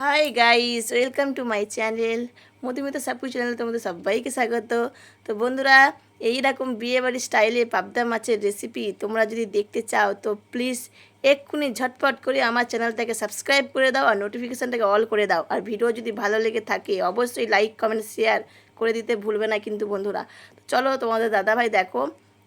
Hi guys welcome to my channel Madhumita Sapu channel তোমাদের সবাইকে স্বাগত। তো বন্ধুরা, এইরকম বিয়েবাড়ির স্টাইলে পাবদা মাছের রেসিপি তোমরা যদি দেখতে চাও, তো প্লিজ এক্ষুনি ঝটপট করে আমার চ্যানেলটাকে সাবস্ক্রাইব করে দাও আর নোটিফিকেশানটাকে অল করে দাও। আর ভিডিও যদি ভালো লেগে থাকে, অবশ্যই লাইক কমেন্ট শেয়ার করে দিতে ভুলবে না কিন্তু বন্ধুরা। চলো তোমাদের দাদাভাই দেখো,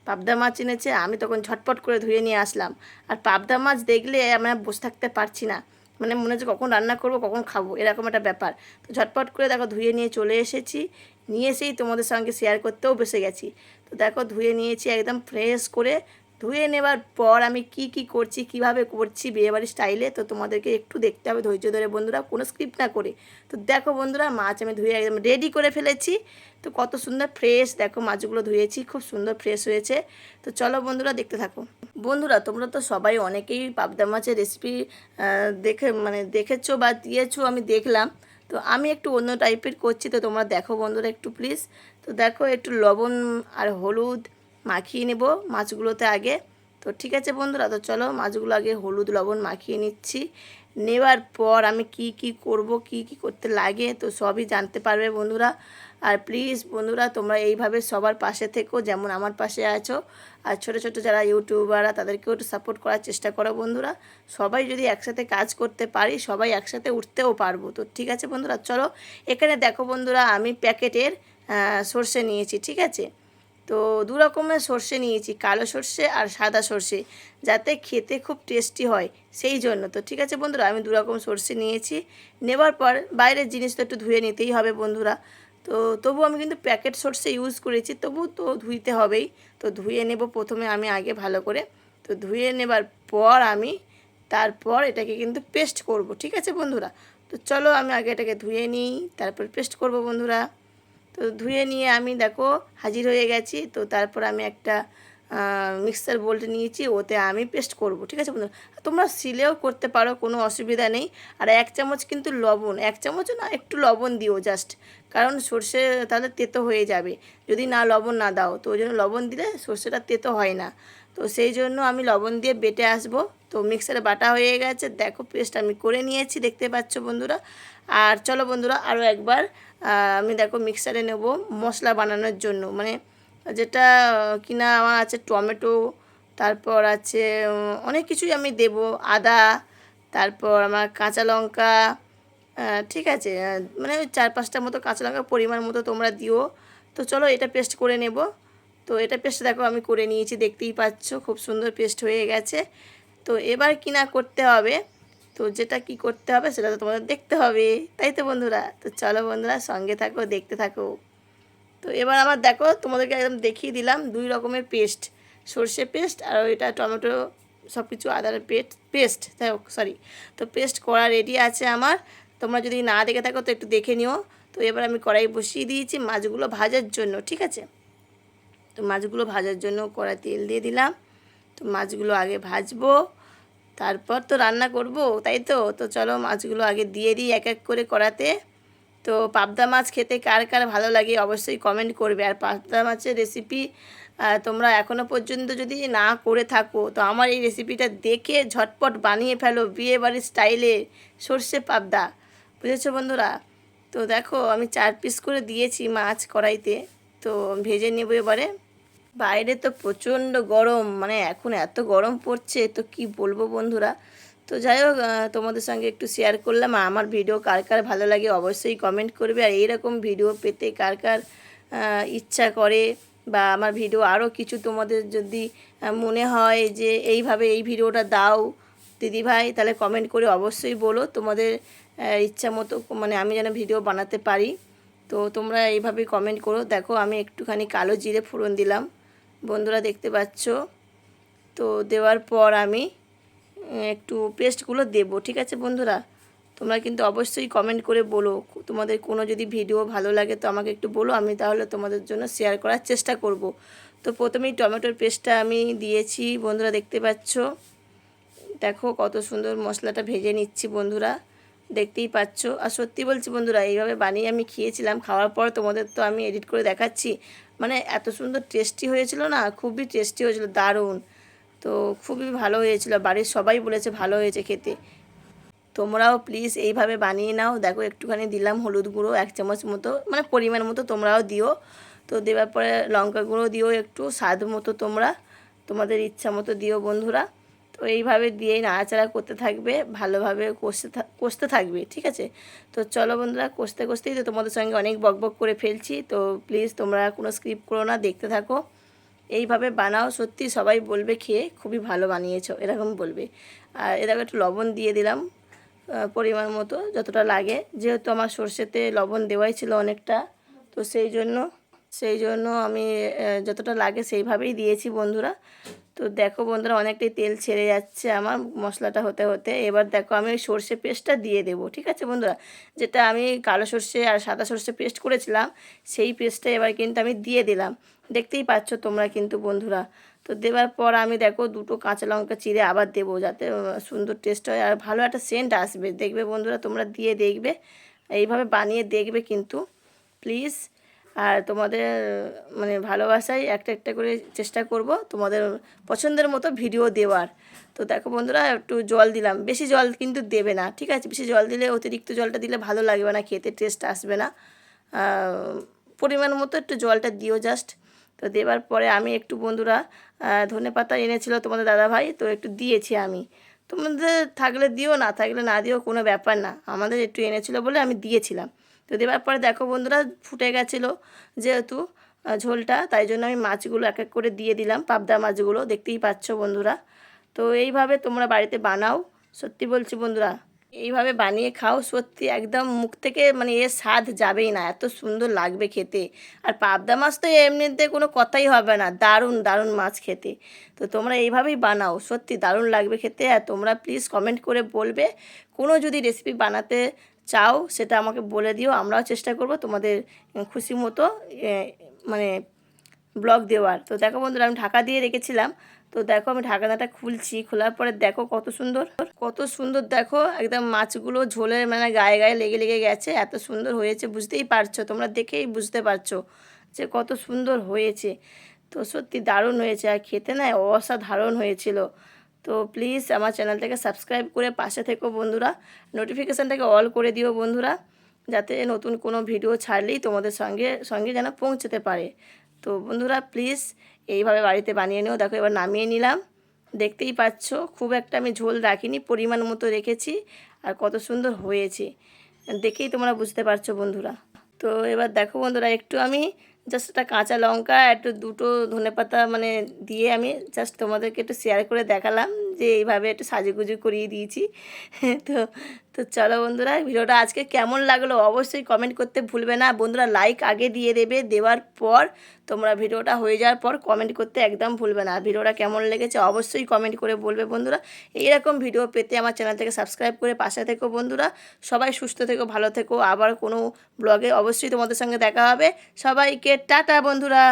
পাবদা মাছ এনেছে, আমি তখন ঝটপট করে ধুয়ে নিয়ে আসলাম। আর পাবদা মাছ দেখলে আমরা বসে থাকতে পারছি না। মানে মনে হচ্ছে কখন রান্না করব, কখন খাব, এরকম একটা ব্যাপার। তো ঝটপট করে দেখো ধুয়ে নিয়ে চলে এসেছি। নিয়ে এসেই তোমাদের সঙ্গে শেয়ার করতেও বসে গেছি। তো দেখো ধুয়ে নিয়েছি একদম ফ্রেশ করে ধুয়ে নেবার পর আমি কি কি করছি, কীভাবে করছি বিয়েবাড়ির স্টাইলে, তো তোমাদেরকে একটু দেখতে হবে ধৈর্য ধরে বন্ধুরা, কোনো স্ক্রিপ্ট না করে। তো দেখো বন্ধুরা, মাছ আমি ধুয়ে একদম রেডি করে ফেলেছি। তো কত সুন্দর ফ্রেশ দেখো মাছগুলো ধুয়েছি, খুব সুন্দর ফ্রেশ হয়েছে। তো চলো বন্ধুরা, দেখতে থাকো। বন্ধুরা, তোমরা তো সবাই অনেকেই পাবদা মাছের রেসিপি দেখে মানে দেখেছ বা দিয়েছ, আমি দেখলাম। তো আমি একটু অন্য টাইপের করছি, তো তোমরা দেখো বন্ধুরা একটু প্লিজ তো দেখো একটু লবণ আর হলুদ মাখিয়ে নেব মাছগুলোতে আগে। তো ঠিক আছে বন্ধুরা, তো চলো মাছগুলো আগে হলুদ লবণ মাখিয়ে নিচ্ছি। নেওয়ার পর আমি কি কি করব, কি কি করতে লাগে, তো সবই জানতে পারবে বন্ধুরা। আর প্লিজ বন্ধুরা, তোমরা এইভাবে সবার পাশে থেকো, যেমন আমার পাশে আছো। আর ছোট ছোট যারা ইউটিউবাররা, তাদেরকেও একটু সাপোর্ট করার চেষ্টা করো বন্ধুরা। সবাই যদি একসাথে কাজ করতে পারি, সবাই একসাথে উঠতেও পারব। তো ঠিক আছে বন্ধুরা, চলো এখানে দেখো বন্ধুরা, আমি প্যাকেটের সর্ষে নিয়েছি, ঠিক আছে? তো দু রকমের সর্ষে নিয়েছি, কালো সর্ষে আর সাদা সর্ষে, যাতে খেতে খুব টেস্টি হয়, সেই জন্য। তো ঠিক আছে বন্ধুরা, আমি দু রকম সর্ষে নিয়েছি। নেবার পর বাইরের জিনিস তো একটু ধুয়ে নিতেই হবে বন্ধুরা। তো তবু আমি কিন্তু প্যাকেট সর্ষে ইউজ করেছি, তবু তো ধুইতে হবেই। তো ধুয়ে নেব প্রথমে আমি আগে ভালো করে। তো ধুয়ে নেবার পর আমি তারপর এটাকে কিন্তু পেস্ট করব, ঠিক আছে বন্ধুরা? তো চলো আমি আগে এটাকে ধুয়ে নিই, তারপর পেস্ট করব বন্ধুরা। তো ধুয়ে নিয়ে আমি দেখো হাজির হয়ে গেছি। তো তারপর আমি একটা মিক্সার বোল্ট নিয়েছি, ওতে আমি পেস্ট করব, ঠিক আছে বন্ধুরা? তোমরা সিলেও করতে পারো, কোনো অসুবিধা নেই। আর এক চামচ কিন্তু লবণ, এক চামচ না, একটু লবণ দিও জাস্ট কারণ সর্ষে তাহলে তেতো হয়ে যাবে। যদি না লবণ না দাও, তো ওই জন্য লবণ দিলে সর্ষেটা তেতো হয় না। তো সেই জন্য আমি লবণ দিয়ে বেটে আসব। তো মিক্সারে বাটা হয়ে গেছে, দেখো পেস্ট আমি করে নিয়েছি, দেখতে পাচ্ছ বন্ধুরা? আর চলো বন্ধুরা আরও একবার আমি দেখো মিক্সারে নেব মশলা বানানোর জন্য। মানে যেটা কিনা আমার আছে টমেটো, তারপর আছে অনেক কিছুই আমি দেব। আদা, তারপর আমার কাঁচা লঙ্কা ঠিক আছে মানে ওই চার পাঁচটার মতো কাঁচা লঙ্কা পরিমাণ মতো তোমরা দিও। তো চলো এটা পেস্ট করে নেব। তো এটা পেস্ট দেখো আমি করে নিয়েছি, দেখতেই পাচ্ছ, খুব সুন্দর পেস্ট হয়ে গেছে। তো এবার কিনা করতে হবে। তো যেটা কি করতে হবে সেটা তো তোমাদের দেখতে হবে। তাই তো বন্ধুরা? তো চলো বন্ধুরা সঙ্গে থাকো, দেখতে থাকো। তো এবার আমার দেখো, তোমাদেরকে একদম দেখিয়ে দিলাম দুই রকমের পেস্ট। সর্ষে পেস্ট আর ওইটা টমেটো সব কিছু আদার পেস্ট পেস্ট হোক সরি তো পেস্ট করা রেডি আছে আমার। তোমরা যদি না দেখে থাকো তো একটু দেখে নিও। তো এবার আমি কড়াই বসিয়ে দিয়েছি মাছগুলো ভাজার জন্য, ঠিক আছে? তো মাছগুলো ভাজার জন্য কড়াই তেল দিয়ে দিলাম। তো মাছগুলো আগে ভাজবো, তারপর তো রান্না করব, তাই তো? তো চলো মাছগুলো আগে দিয়ে দিই এক এক করে কড়াতে। তো পাবদা মাছ খেতে কার কার ভালো লাগে অবশ্যই কমেন্ট করবে। আর পাবদা মাছের রেসিপি তোমরা এখনও পর্যন্ত যদি না করে থাকো, তো আমার এই রেসিপিটা দেখে ঝটপট বানিয়ে ফেলো বিয়ে বাড়ির স্টাইলে সর্ষে পাবদা। বুঝেছ বন্ধুরা? তো দেখো, আমি চার পিস করে দিয়েছি মাছ কড়াইতে, তো ভেজে নেব এবারে। বাইরে তো প্রচণ্ড গরম মানে এখন এত গরম পড়ছে, তো কি বলব বন্ধুরা? তো যাই হোক তোমাদের সঙ্গে একটু শেয়ার করলাম। আমার ভিডিও কার কার ভালো লাগে অবশ্যই কমেন্ট করবে। আর এইরকম ভিডিও পেতে কার কার ইচ্ছা করে, বা আমার ভিডিও আরও কিছু তোমাদের যদি মনে হয় যে এইভাবে এই ভিডিওটা দাও দিদিভাই তাহলে কমেন্ট করে অবশ্যই বলো। তোমাদের ইচ্ছা মতো মানে আমি যেন ভিডিও বানাতে পারি। তো তোমরা এইভাবে কমেন্ট করো। দেখো, আমি একটুখানি কালো জিরে ফোড়ন দিলাম। বন্ধুরা দেখতে পাচ্ছ? তো দেওয়ার পর আমি একটু পেস্টগুলো দেব, ঠিক আছে বন্ধুরা? তোমরা কিন্তু অবশ্যই কমেন্ট করে বলো, তোমাদের কোনো যদি ভিডিও ভালো লাগে তো আমাকে একটু বলো, আমি তাহলে তোমাদের জন্য শেয়ার করার চেষ্টা করব। তো প্রথমেই টমেটোর পেস্টটা আমি দিয়েছি, বন্ধুরা দেখতে পাচ্ছ? দেখো কত সুন্দর মশলাটা ভেজে নিচ্ছি বন্ধুরা, দেখতেই পাচ্ছ? আর সত্যি বলছি বন্ধুরা, এইভাবে বানিয়ে আমি খেয়েছিলাম, খাওয়ার পর তোমাদের তো আমি এডিট করে দেখাচ্ছি। মানে এত সুন্দর টেস্টি হয়েছিল না, খুবই টেস্টি হয়েছিল, দারুণ। তো খুবই ভালো হয়েছিল। বাড়ির সবাই বলেছে ভালো হয়েছে খেতে। তোমরাও প্লিজ এইভাবে বানিয়ে নাও। দেখো, একটুখানি দিলাম হলুদ গুঁড়ো, এক চামচ মতো মানে পরিমাণ মতো তোমরাও দিও। তো দেওয়ার পরে লঙ্কা গুঁড়ো দিও একটু, স্বাদ মতো তোমরা, তোমাদের ইচ্ছা মতো দিও বন্ধুরা। তো এইভাবে দিয়েই নাড়াচাড়া করতে থাকবে, ভালোভাবে কষতে কষতে থাকবে, ঠিক আছে? তো চলো বন্ধুরা, কষতে কষতেই তো তোমাদের সঙ্গে অনেক বকবক করে ফেলছি। তো প্লিজ তোমরা কোনো স্ক্রিপ্ট করো না, দেখতে থাকো। এইভাবে বানাও, সত্যি সবাই বলবে খেয়ে খুবই ভালো বানিয়েছো, এরকম বলবে। আর এরকম একটু লবণ দিয়ে দিলাম পরিমাণ মতো, যতটা লাগে। যেহেতু আমার সর্ষেতে লবণ দেওয়াই ছিল অনেকটা, তো সেই জন্য সেই জন্য আমি যতটা লাগে সেইভাবেই দিয়েছি বন্ধুরা। তো দেখো বন্ধুরা, অনেকটাই তেল ছেড়ে যাচ্ছে আমার মশলাটা হতে হতে। এবার দেখো আমি ওই সর্ষে পেস্টটা দিয়ে দেবো, ঠিক আছে বন্ধুরা? যেটা আমি কালো সর্ষে আর সাদা সর্ষে পেস্ট করেছিলাম, সেই পেস্টটা এবার কিন্তু আমি দিয়ে দিলাম। দেখতেই পাচ্ছ তোমরা কিন্তু বন্ধুরা। তো দেওয়ার পর আমি দেখো দুটো কাঁচা লঙ্কা চিড়ে আবার দেবো, যাতে সুন্দর টেস্ট হয় আর ভালো একটা সেন্ট আসবে। দেখবে বন্ধুরা, তোমরা দিয়ে দেখবে। এইভাবে বানিয়ে দেখবে কিন্তু। প্লিজ আর তোমাদের মানে ভালোবাসায় একটা একটা করে চেষ্টা করব তোমাদের পছন্দের মতো ভিডিও দেওয়ার। তো দেখো বন্ধুরা, একটু জল দিলাম। বেশি জল কিন্তু দেবে না, ঠিক আছে? বেশি জল দিলে, অতিরিক্ত জলটা দিলে ভালো লাগবে না, খেতে টেস্ট আসবে না। পরিমাণ মতো একটু জলটা দিও জাস্ট তো দেওয়ার পরে আমি একটু বন্ধুরা ধনে পাতা এনেছিল তোমাদের দাদাভাই, তো একটু দিয়েছি আমি। তোমাদের থাকলে দিও, না থাকলে না দিও কোনো ব্যাপার না। আমাদের একটু এনেছিল বলে আমি দিয়েছিলাম। তো দেওয়ার পরে দেখো বন্ধুরা ফুটে গেছিল যেহেতু ঝোলটা, তাই জন্য আমি মাছগুলো এক এক করে দিয়ে দিলাম, পাবদা মাছগুলো, দেখতেই পাচ্ছ বন্ধুরা। তো এইভাবে তোমরা বাড়িতে বানাও, সত্যি বলছি বন্ধুরা। এইভাবে বানিয়ে খাও, সত্যি একদম মুখ থেকে মানে এর স্বাদ যাবেই না, এত সুন্দর লাগবে খেতে। আর পাবদা মাছ তো এমনিতে কোনো কথাই হবে না, দারুণ দারুণ মাছ খেতে। তো তোমরা এইভাবেই বানাও, সত্যি দারুণ লাগবে খেতে। আর তোমরা প্লিজ কমেন্ট করে বলবে, কোনো যদি রেসিপি বানাতে চাও, সেটা আমাকে বলে দিও, আমরাও চেষ্টা করব তোমাদের খুশি মতো মানে ব্লগ দেওয়ার। তো দেখো বন্ধুরা, আমি ঢাকা দিয়ে রেখেছিলাম। তো দেখো আমি ঢাকানাটা খুলছি, খোলার পরে দেখো কত সুন্দর কত সুন্দর দেখো একদম মাছগুলো ঝোলে মানে গায়ে গায়ে লেগে লেগে গেছে, এত সুন্দর হয়েছে, বুঝতেই পারছ, তোমরা দেখেই বুঝতে পারছ যে কত সুন্দর হয়েছে। তো সত্যি দারুণ হয়েছে, আর খেতে না অসাধারণ হয়েছিল। তো প্লিজ আমার চ্যানেলটাকে সাবস্ক্রাইব করে পাশে থেকো বন্ধুরা। নোটিফিকেশানটাকে অল করে দিও বন্ধুরা, যাতে নতুন কোনো ভিডিও ছাড়লেই তোমাদের সঙ্গে সঙ্গে যেন পৌঁছতে পারে। তো বন্ধুরা প্লিজ এইভাবে বাড়িতে বানিয়ে নিও। দেখো এবার নামিয়ে নিলাম। দেখতেই পাচ্ছ, খুব একটা আমি ঝোল রাখিনি, পরিমাণ মতো রেখেছি, আর কত সুন্দর হয়েছে। দেখেই তোমরা বুঝতে পারছ বন্ধুরা। তো এবার দেখো বন্ধুরা, একটু আমি জাস্ট একটা কাঁচা লঙ্কা, একটু দুটো ধনে পাতা মানে দিয়ে আমি জাস্ট তোমাদেরকে একটু শেয়ার করে দেখালাম যে এইভাবে একটু সাজুগুজু করিয়ে দিয়েছি। তো তো চলো বন্ধুরা, ভিডিওটা আজকে কেমন লাগল অবশ্যই কমেন্ট করতে ভুলবে না। বন্ধুরা লাইক আগে দিয়ে দেবে, দেওয়ার পর তোমরা ভিডিওটা হয়ে যাওয়ার পর কমেন্ট করতে একদম ভুলবে না। ভিডিওটা কেমন লেগেছে অবশ্যই কমেন্ট করে বলবে বন্ধুরা। এইরকম ভিডিও পেতে আমার চ্যানেল থেকে সাবস্ক্রাইব করে পাশে থেকো বন্ধুরা। সবাই সুস্থ থেকো, ভালো থেকো। আবার কোনো ব্লগে অবশ্যই তোমাদের সঙ্গে দেখা হবে। সবাইকে টাটা বন্ধুরা।